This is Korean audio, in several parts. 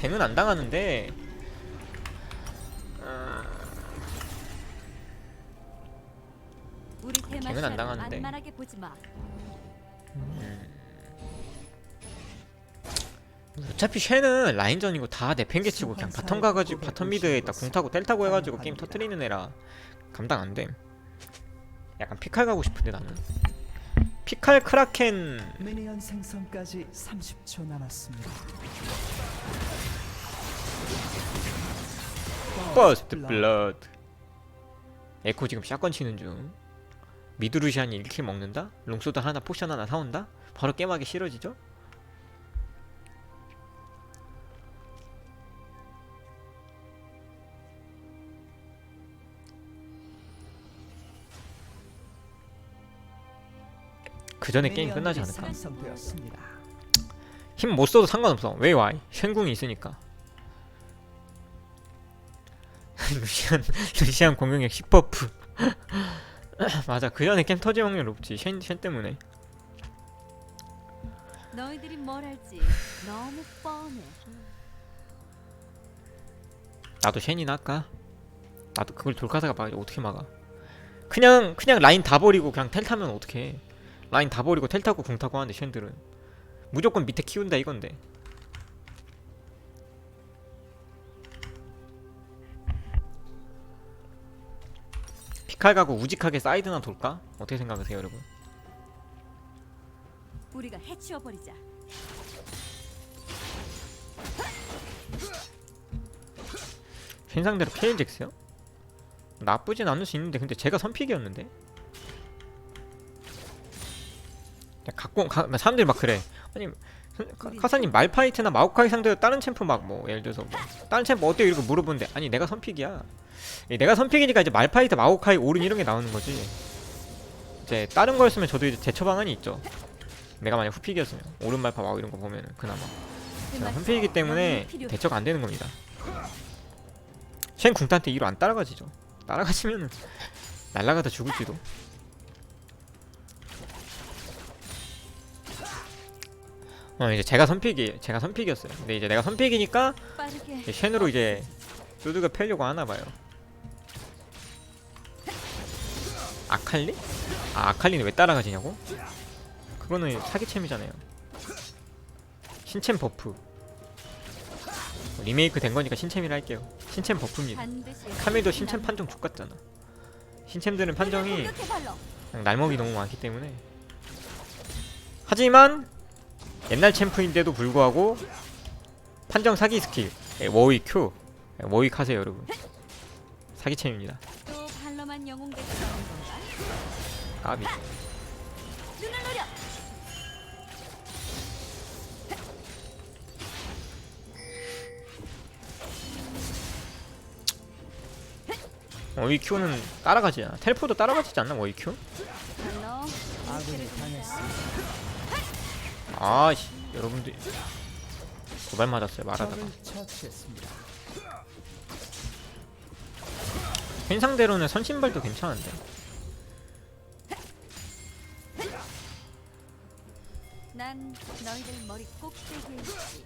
갱은 안 당하는데. 어, 우리 갱은 안 당하는데. 만만하게 보지 마. 어차피 쉐는 라인전이고 다 내팽개치고 그냥 바텀 가가지고 바텀 미드에다 공 타고 텔 타고 해가지고 게임 터트리는 애라 감당 안됨 약간 피칼 가고 싶은데 나는. 피칼 크라켄. 미니언 생성까지 30초 남았습니다. 버스트 블러드 에코 지금 샷건 치는 중 미드루시안이 1킬 먹는다? 롱소드 하나 포션 하나 사온다? 바로 게임하기 싫어지죠? 그 전에 게임 끝나지 않을까? 힘 못 써도 상관없어. 왜 와? 쉔궁이 있으니까. 루시안 루시안 공격력 10버프. 맞아. 그 전에 게임 터질 확률 높지. 쉔, 쉔 때문에. 너희들이 뭘 할지 너무 뻔해. 나도 쉔이나 할까? 나도 그걸 돌카사가 막 어떻게 막아? 그냥 그냥 라인 다 버리고 그냥 텔 타면 어떡해? 라인 다 버리고 텔 타고 궁 타고 하는데 쉔들은 무조건 밑에 키운다 이건데. 피칼 가고 우직하게 사이드나 돌까? 어떻게 생각하세요, 여러분? 우리가 해치워 버리자. 쉔 상대로 케일잭스요? 나쁘진 않을 수 있는데 근데 제가 선픽이었는데 야, 갖고 가, 사람들이 막 그래 아니 카- 카사님 말파이트나 마오카이 상대로 다른 챔프 막 뭐 예를 들어서 뭐 다른 챔프 어때요 이렇게 물어보는데 아니 내가 선픽이야 예, 내가 선픽이니까 이제 말파이트 마오카이 오른 이런 게 나오는 거지. 이제 다른 거였으면 저도 이제 대처 방안이 있죠. 내가 만약 후픽이었으면 오른 말파 마오 이런 거 보면은 그나마. 제가 선픽이기 때문에 대처가 안 되는 겁니다. 쉔 궁탄테 2로 안 따라가지죠. 따라가시면은 날라가다 죽을지도. 어 이제 제가 선픽이 제가 선픽이었어요. 근데 이제 내가 선픽이니까 이제 쉔으로 이제 두드가 패려고 하나 봐요 아칼리? 아 아칼리는 왜 따라가지냐고? 그거는 사기챔이잖아요. 신챔 버프. 리메이크 된 거니까 신챔이라 할게요. 신챔 버프입니다. 카밀도 신챔 판정 족같잖아. 신챔들은 판정이 날먹이 너무 많기 때문에. 하지만 옛날 챔프인데도 불구하고 판정 사기 스킬. 예, 워윅 큐. 예, 워윅 하세요 여러분. 사기챔입니다 까비 눈을 노려. 워윅 큐는 따라가지 않아 텔포도 따라가지 않나. 아군이 당했습니다. 아씨 여러분들 도발 맞았어요 말하다가. 현상대로는 선신발도 괜찮은데 난 너희들 머리 꼭대기에 있지.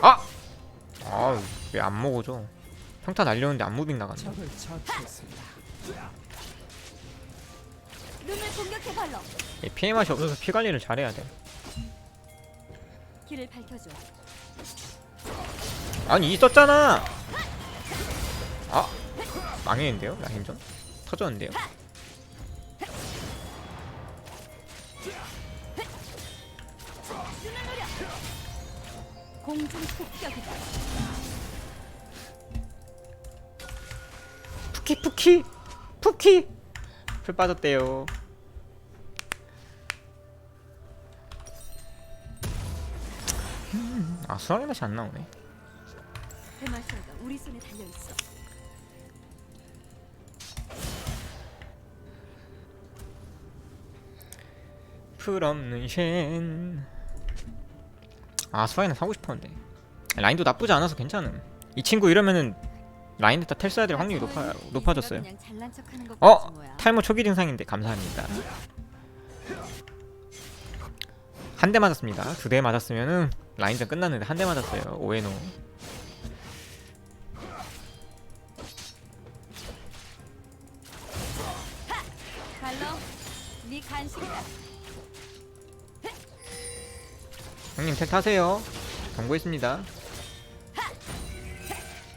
아! 아 왜 안 먹어줘 평타 날렸는데 안 무빙 나갔네 적을 처치했습니다. 눈을 공격해 발로. 이 피해 맛이 없어서 피 관리를 잘해야 돼 길을 밝혀줘. 아니 있었잖아 아 망했는데요 라인전 터졌는데요 공중 폭격이다. 푸키 푸키 푸키 풀 빠졌대요 음, 아 수학의 맛이 안 나오네 대마시아가 우리 손에 달려 있어. 풀 없는 쉔. 아 수아이는 사고 싶었는데 라인도 나쁘지 않아서 괜찮음 이 친구 이러면은 라인에다 텔 써야 될 확률이 높아, 높아졌어요 어? 탈모 초기 증상인데 감사합니다 한 대 맞았습니다. 두 대 맞았으면은 라인전 끝났는데 한 대 맞았어요. 오에노. 갈로, 네 간식이다. 형님 텔 타세요. 경고했습니다.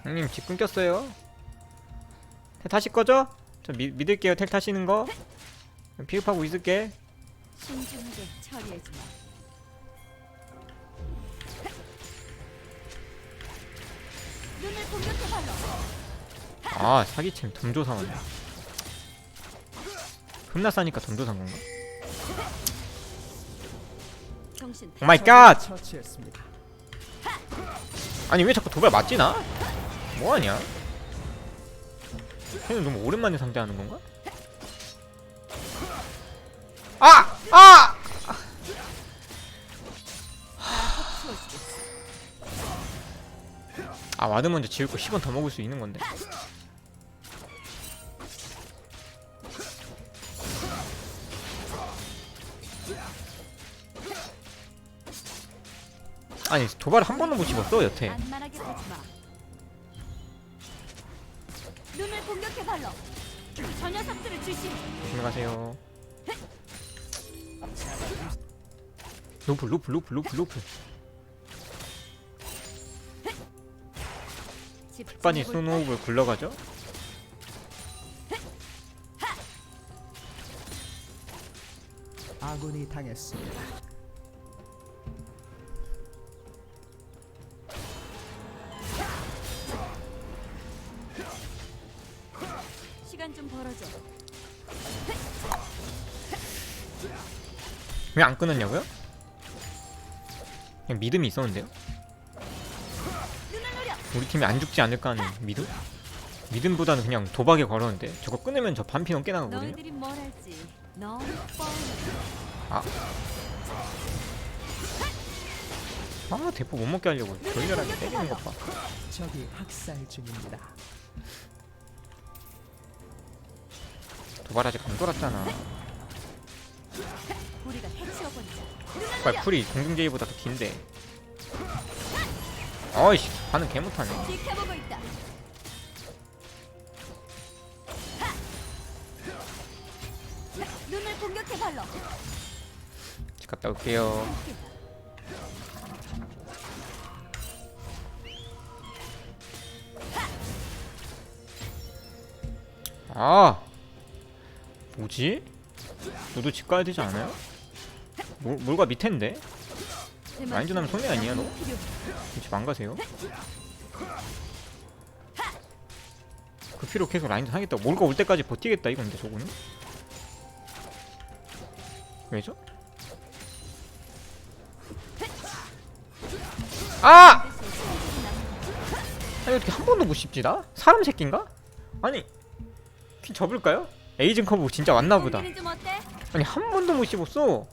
형님 집 끊겼어요. 텔 타실 거죠? 저 미, 믿을게요. 텔 타시는 거. 피흡하고 있을게. 신중하게 처리해주마. 눈을 공격해 발로. 아 사기챔 덤조상하네. 겁나 싸니까 덤조상 건가? 오 마이 갓! 처치했습니다. 아니 왜 자꾸 도발 맞지 나? 뭐하냐? 쟤는 너무 오랜만에 상대하는 건가? 아! 아! 아 와드 먼저 지울 거 10원 더 먹을 수 있는 건데 아니 도발을 한 번도 못 씹었어 여태 안만하게 하지 마. 눈을 공격해 발로. 저 녀석들을 주시. 조심히 가세요 로플 로플 로플 로플 로플 빨리 스노우볼 굴러가죠? 아군이 당했습니다. 벌어줘. 왜안 끊었냐고요? 그냥 믿음이 있었는데요? 우리 팀이 안 죽지 않을까 하는 믿음? 믿음보다는 그냥 도박에 걸었는데 저거 끊으면 저 반피 넘게 나가거든요? 너희들이 뭘 할지 너무 뻔해. 아 대포 못 먹게 하려고 졸렬하게 때리는 것 봐. 적이 학살 중입니다. 도발 아직 안 돌았잖아. 우리가 해치워버리자. 빨 풀이 공중제이보다 더 긴데. 어이씨 반응 개 못하네. 지켜보고 있다. 눈을 공격해 발로. 집 갔다 올게요. 아 뭐지? 너도 집 가야 되지 않아요? 뭘, 뭘가 밑인데? 라인전하면 손해 아니야, 너? 집 안 가세요? 그 피로 계속 라인전 하겠다. 몰가 올 때까지 버티겠다 이건데 저거는? 왜죠? 아! 아니 어떻게 한 번도 못 씹지 나? 사람 새끼인가? 아니 키 접을까요? 에이징 커브 진짜 왔나 보다. 공기는 좀 어때? 아니 한 번도 못 씹었어.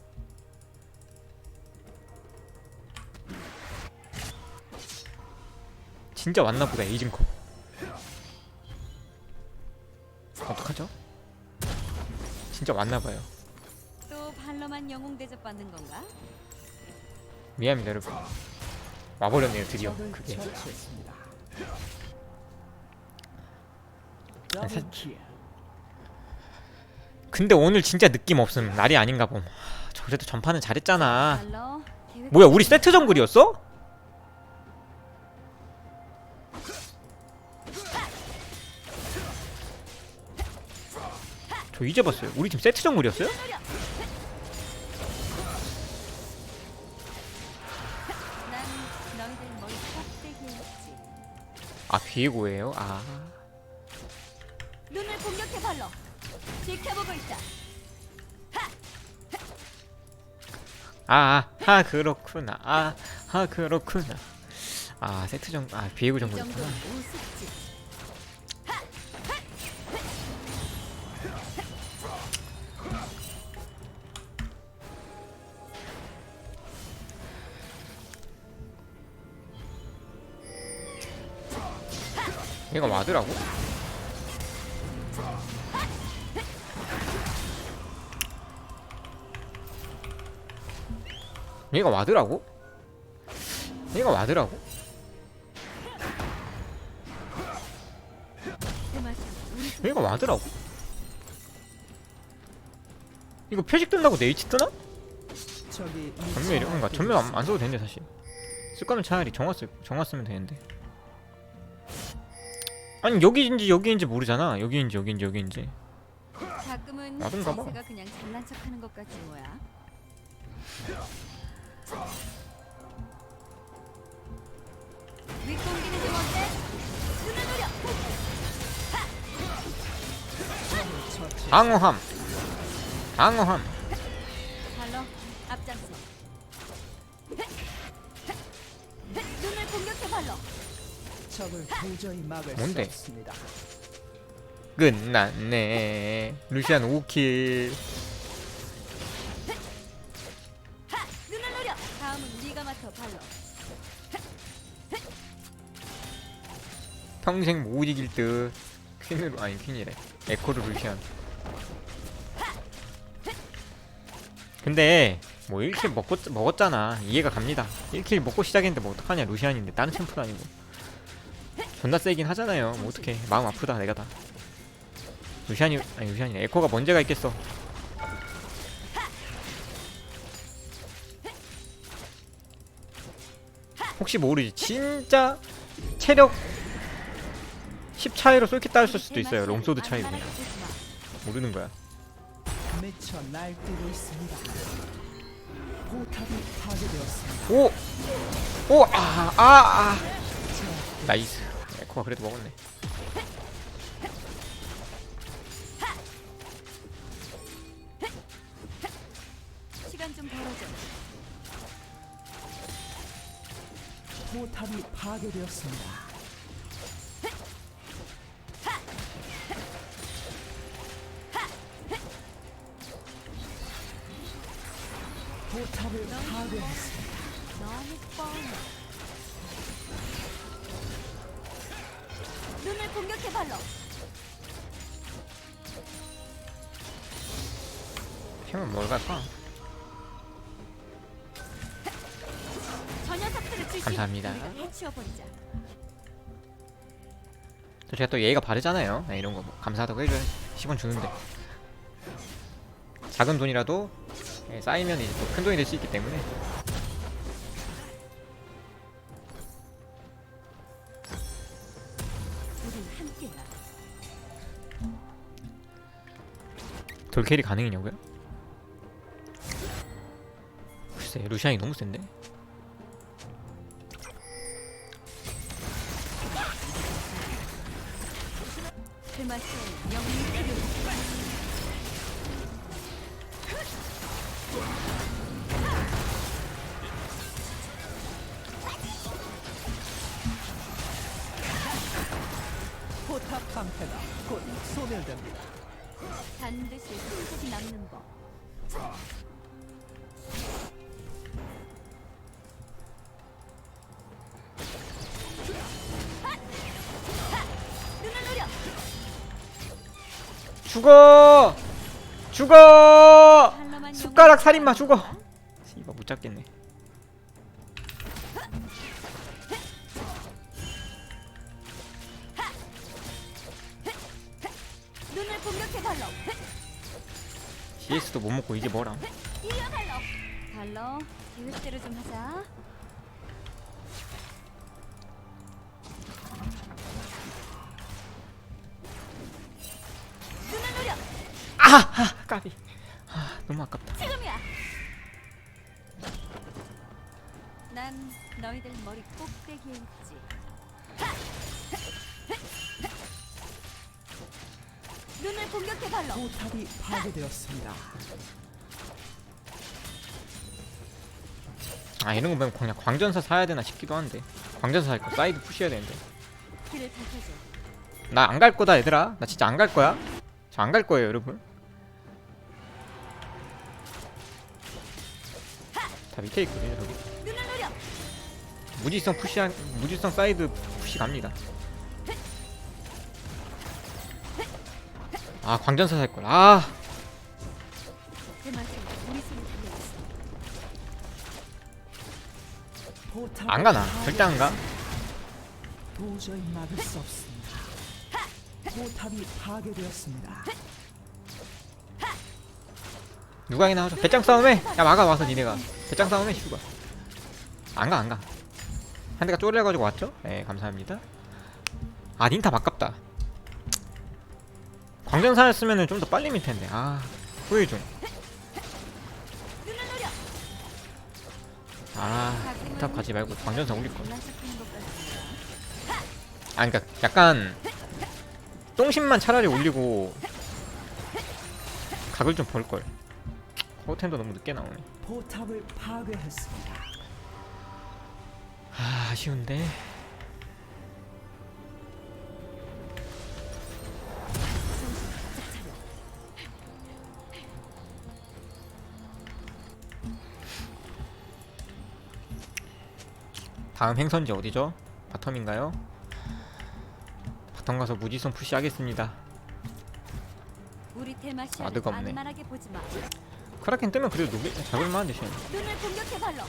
진짜 왔나 보다 에이징 커브. 어떡하죠? 진짜 왔나 봐요. 또 발로만 영웅 대접 받는 건가? 미안합니다 여러분. 와버렸네요 드디어 그게. 처치했습니다. 사-. 근데 오늘 진짜 느낌 없음 날이 아닌가 봄. 하, 저 그래도 전파는 잘했잖아. 뭐야 우리 세트 정글이었어? 저 이제 봤어요. 우리 팀 세트 정글이었어요? 아 비에고예요. 아 눈을 공격해 발로. 지켜보고 있다. 아, 아, 아 그렇구나. 아, 아 그렇구나. 아 세트 정, 아 비에고 우습지. 얘가 와드라고? 얘가 와드라고? 얘가 와드라고? 얘가 와드라고? 이거 표식 뜬다고 네이치 뜨나? 전멸 이런 건가? 전멸 안, 안 써도 되는데 사실 쓸 거면 차라리 정화 쓰 정화 쓰면 되는데 아니 여기인지 여기인지 모르잖아 여기인지 여기인지 여기인지 가끔은 나든가 봐. 자세가 그냥 잘난 척하는 것 같지 뭐야. 윗공기는 좀 어때? 눈을 노려. 처치. 방어함 방어함 발로 앞장서. 눈을 공격해 발로. 적을 도저히 막을 뭔데? 수 없습니다. 끝났네 루시안 5킬 평생 못 이길 듯. 퀸으로 아니 퀸이래. 에코르 루시안. 근데 뭐 1킬 먹고, 먹었잖아. 이해가 갑니다. 1킬 먹고 시작했는데 뭐 어떡하냐 루시안인데. 다른 챔프도 아니고. 존나 세긴 하잖아요. 뭐 어떡해. 마음 아프다 내가 다. 루시안이 아니 루시안이네. 에코가 문제가 있겠어 혹시 모르지 진짜 체력 10 차이로 쏠킷 따였을 수도 있어요 롱소드 차이로 그냥 모르는 거야. 오! 오! 아! 아! 아! 나이스 에코가 그래도 먹었네 탑이 파괴되었습니다. 포탑을 파괴했습니다. 치워버리자. 저 제가 또 예의가 바르잖아요 네, 이런 거 뭐 감사하다고 해줘야지 10원 주는데 작은 돈이라도 예, 쌓이면 이제 또 큰 돈이 될 수 있기 때문에. 돌캐리 가능이냐고요? 글쎄 루시안이 너무 센데? 죽어! 죽어! 숟가락 살인마 죽어! 이거 못 잡겠네. CS도 못 먹고 이게 발로. 발로 계획대로 좀 하자. 아! 아! 까비 아 너무 아깝다 지금이야. 난 너희들 머리 꼭대기에 있지. 눈을 공격해 발로. 포탑이 파괴되었습니다. 아 이런 거 보면 그냥 광전사 사야 되나 싶기도 한데 광전사 살 거 사이드 푸시해야 되는데 길을 밝혀줘. 나 안 갈 거다 얘들아 나 진짜 안 갈 거야 저 안 갈 거예요 여러분 다 밑에 있거든요 노려. 무지성 푸시한 무지성 사이드 푸시 갑니다 아 광전사 살걸 아그 맛은 우리 손에 달려 있어. 포탑을 안 가나 파괴- 절대 안 가. 도저히 막을 수 없습니다. 포탑이 파괴되었습니다. 누가 이나 하자. 배짱 싸움해. 야 막아 와서 니네가 배짱 싸움해 슈가. 안가 안 가. 한 대가 쪼려가지고 왔죠? 네 감사합니다. 아 닌타 바깝다. 광전사였으면은 좀더 빨리 밀 텐데. 아 후회 중. 눈을 노려. 아 닌타 가지 말고 광전사 올릴 걸. 장난식하는 것 같습니다. 아 그니까 약간 똥심만 차라리 올리고 각을 좀벌 걸. 호템도 너무 늦게 나오네. 포탑을 파괴했습니다. 아 아쉬운데. 다음 행선지 어디죠? 바텀인가요? 바텀 가서 무지성 푸시 하겠습니다. 우리 테마시아 아드가 없네. 크라켄 뜨면 그래도 누비 잡을만한데 쟤. 눈을 공격해 발로.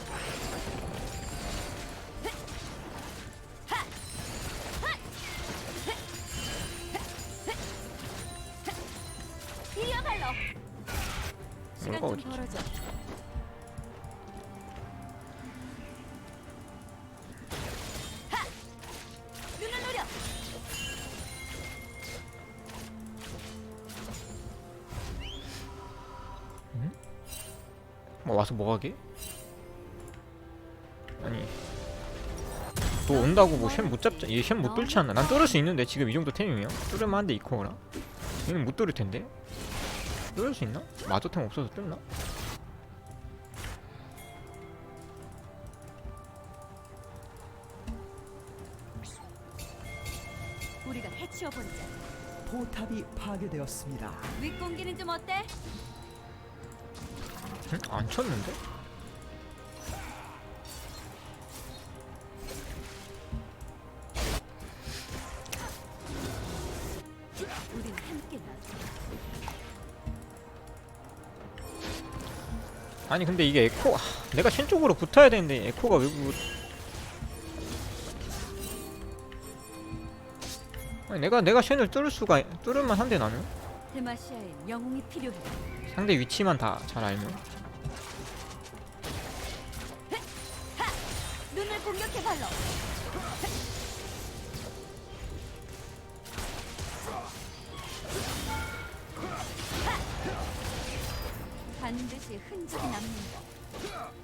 뭐 와서 뭐 하게? 아니 또 온다고 뭐 쉔 못 잡자 얘쉔못 뚫지 않나? 난 뚫을 수 있는데 지금 이 정도 템이면 뚫을만 한데 이코어라 얘는 못 뚫을 텐데 뚫을 수 있나? 마저템 없어서 뚫나? 우리가 해치워 본자. 포탑이 파괴되었습니다. 윗공기는 좀 어때? 응? 안 쳤는데? 아니 근데 이게 에코 아, 내가 쉔 쪽으로 붙어야 되는데 에코가 왜 붙... 아니 내가 내가 쉔을 뚫을 수가 뚫을만 한데 나는. 상대 위치만 다 잘 알면 공격해 발로. 반드시 흔적이 남는다.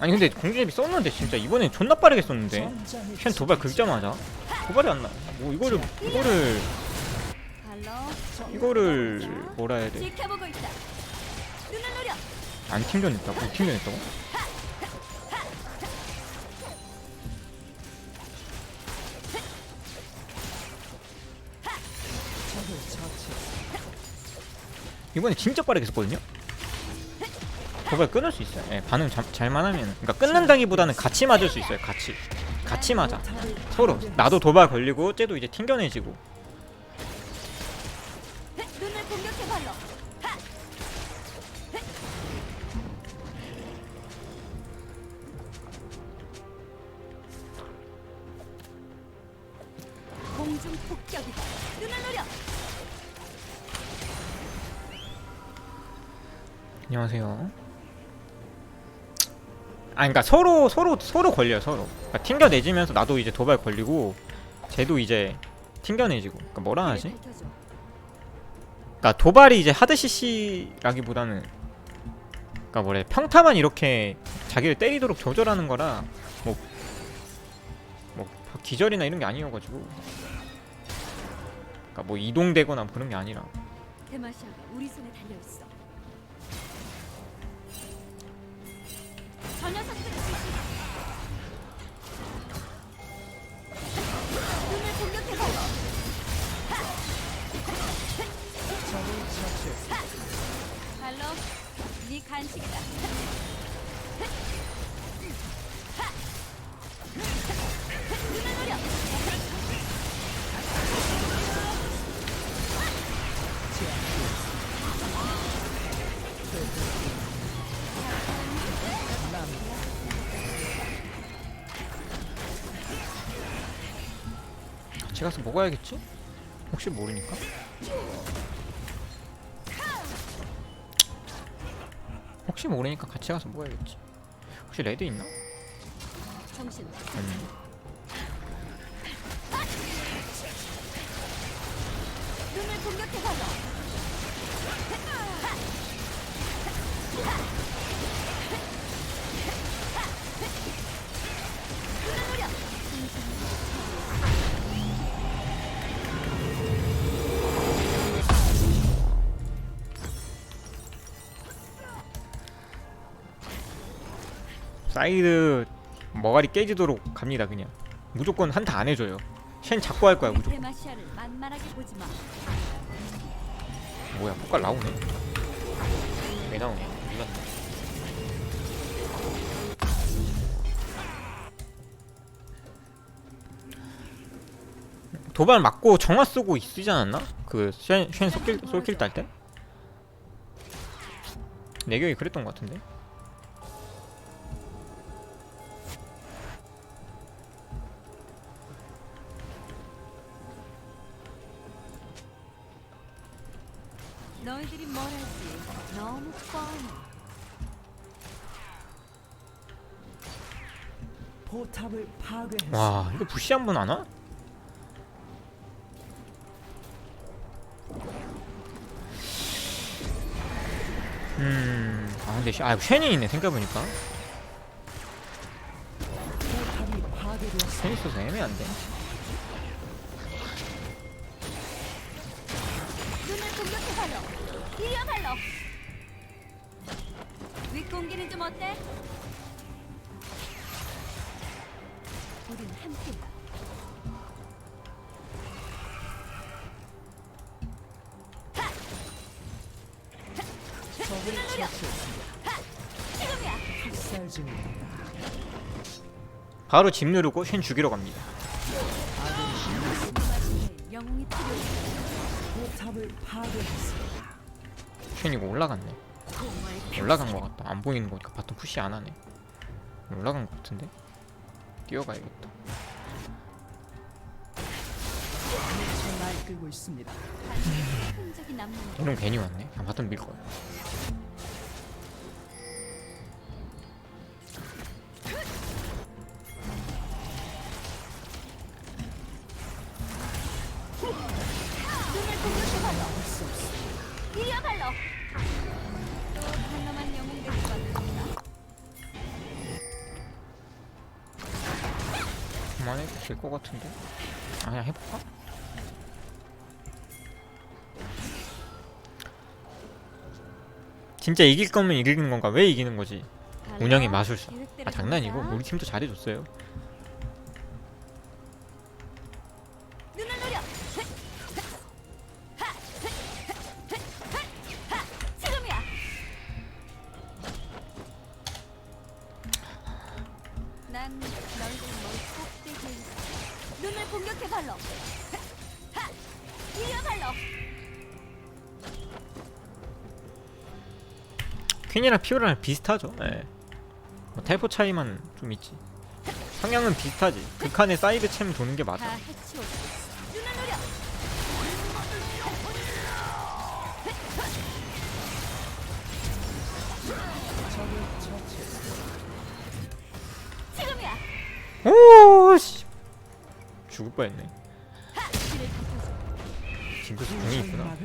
아니 근데 공주제비 썼는데 진짜 이번엔 존나 빠르게 썼는데 쉔 도발 긁자마자 도발이 안 나. 뭐 이거를 이거를. 이거를 뭐라 해야 돼? 지켜보고 있다. 눈을 노려. 안 튕겨냈다고? 못 튕겨냈다고? 적을 처치했습니다. 이번에 진짜 빠르게 썼거든요. 도발 끊을 수 있어요. 예, 반응 잘, 잘만 하면. 그러니까 끊는다기보다는 같이 맞을 수 있어요. 같이. 같이 맞아. 서로. 나도 도발 걸리고 쟤도 이제 튕겨내지고. 아, 그러니까 서로 서로 서로 걸려요. 서로. 그러니까 튕겨내지면서 나도 이제 도발 걸리고 쟤도 이제 튕겨내지고. 그러니까 뭐라 하지? 그러니까 도발이 이제 하드 CC라기보다는 그러니까 뭐래 평타만 이렇게 자기를 때리도록 조절하는 거라 뭐 뭐 기절이나 이런 게 아니어가지고 그러니까 뭐 이동되거나 뭐 그런 게 아니라 우리 손에 달려 있어. 저 녀석들을 주시라. 눈을 공격해서 적을 처치. 발로 네 간식이다. 같이 가서 먹어야겠지? 혹시 모르니까 혹시 모르니까 같이 가서 먹어야겠지 혹시 레드 있나? 정신. 사이드 머가리 깨지도록 갑니다 그냥. 무조건 한타 안 해줘요. 쉔 잡고 할 거야 무조건. 뭐야 폭발 나오네. 왜 나오냐 몰랐네. 도발 맞고 정화 쓰고 있지 않았나? 그쉔 쉔 솔킬 솔킬 딸 때? 내 기억이 그랬던 것 같은데 포탑을 파괴했습니다. 와 이거 부시 한 번 안 와? 음, 아 근데 시- 아 쉔이 있네 생각해보니까 포탑이 파괴되었습니다. 쉔 있어서 애매한데 눈을 공격해 발로. 이어 발로. 윗공기는 좀 어때? 바로 집 누르고 쉔 죽이러 갑니다. 쉔 이거 올라갔네. 올라간 것 같다. 안 보이는 거니까 바텀 푸시 안 하네. 올라간 것 같은데? 뛰어가야겠다. 거. 이런 괜히 왔네. 아 바텀 밀 거야 진짜 이길 거면 이기는 건가? 왜 이기는 거지? 운영이 마술사. 아 장난이고. 우리 팀도 잘해줬어요. 퀸이랑 피오라랑 비슷하죠. 예. 뭐 텔포 차이만 좀 있지. 성향은 비슷하지. 극한의 사이드 챔 도는 게다 맞아. 해치워. 눈을 노려. 적을 처치했습니다. 지금이야. 오 씨. 죽을 뻔했네. 진짜 궁이 있구나.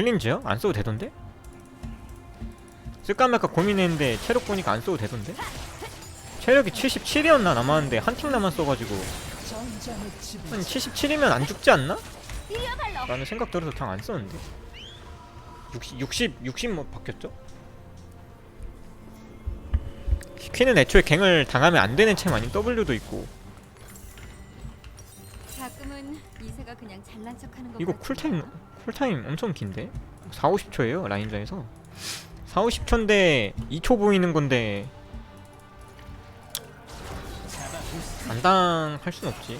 클린즈요? 안 써도 되던데? 쓸까 말까 고민했는데 체력 보니까 안 써도 되던데? 체력이 77이었나 남았는데 한 팀 남았어가지고. 한 77이면 안 죽지 않나? 라는 생각 들어서 그냥 안 썼는데 60, 60, 60뭐 바뀌었죠? 퀸은 애초에 갱을 당하면 안 되는 챔 아닌 W도 있고 이 이거. 쿨타임 쿨타임 엄청 긴데? 4, 50초예요 라인전에서? 4, 50초인데 2초 보이는 건데 안 당할 순 없지.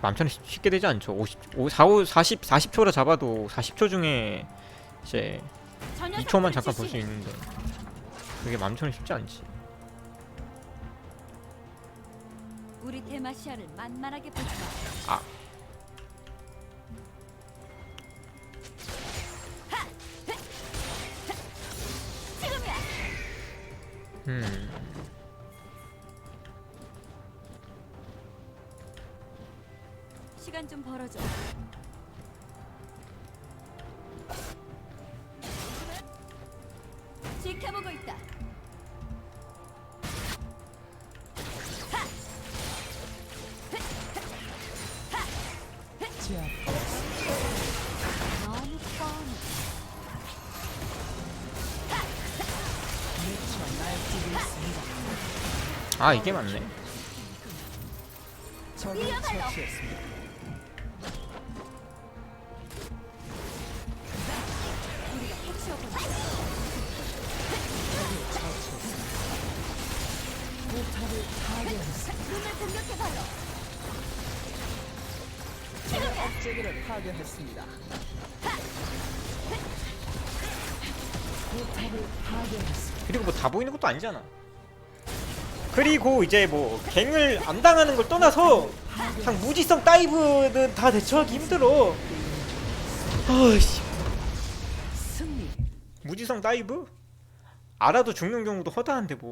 맘처럼 쉽- 쉽게 되지 않죠. 50, 5, 4, 5, 40, 40초라 잡아도 40초 중에 이제 저 2초만 녀석들을 잠깐 볼 수. 있는데 그게 맘처럼 쉽지 않지 우리 데마시아를 만만하게 보지 마. 아. 억제기를 파괴했습니다. 포탑을 파괴했습니다. 그리고 뭐 다 보이는 것도 아니잖아. 그리고 이제 뭐 갱을 안 당하는 걸 떠나서 그냥 무지성 다이브는 다 대처하기 힘들어. 아씨 승리. 무지성 다이브? 알아도 죽는 경우도 허다한데 뭐